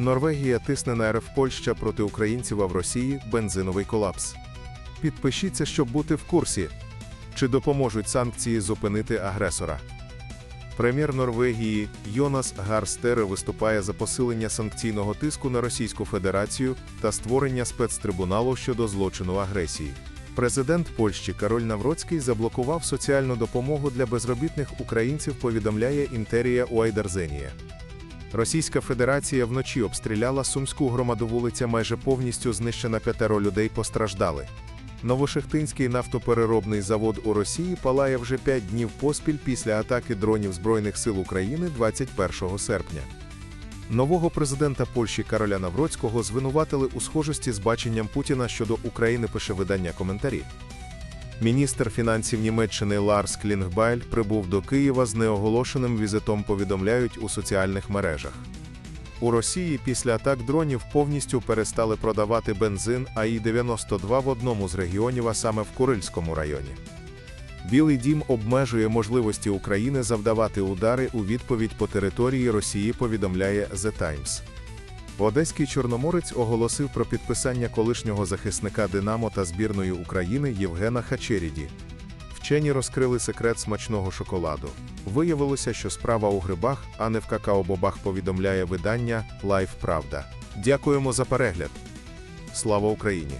Норвегія тисне на РФ Польща проти українців, а в Росії бензиновий колапс. Підпишіться, щоб бути в курсі. Чи допоможуть санкції зупинити агресора? Прем'єр Норвегії Йонас Гарстере виступає за посилення санкційного тиску на Російську Федерацію та створення спецтрибуналу щодо злочину агресії. Президент Польщі Кароль Навроцький заблокував соціальну допомогу для безробітних українців, повідомляє Інтерія Уайдарзенія. Російська Федерація вночі обстріляла сумську громаду вулиця майже повністю знищена п'ятеро людей постраждали. Новошехтинський нафтопереробний завод у Росії палає вже п'ять днів поспіль після атаки дронів Збройних сил України 21 серпня. Нового президента Польщі Кароля Навроцького звинуватили у схожості з баченням Путіна щодо України, пише видання коментарі. Міністр фінансів Німеччини Ларс Клінгбайль прибув до Києва з неоголошеним візитом, повідомляють у соціальних мережах. У Росії після атак дронів повністю перестали продавати бензин АІ-92 в одному з регіонів, а саме в Курильському районі. Білий дім обмежує можливості України завдавати удари у відповідь по території Росії, повідомляє The Times. Одеський Чорноморець оголосив про підписання колишнього захисника Динамо та збірної України Євгена Хачеріді. Вчені розкрили секрет смачного шоколаду. Виявилося, що справа у грибах, а не в какао-бобах, повідомляє видання Лайф Правда. Дякуємо за перегляд. Слава Україні!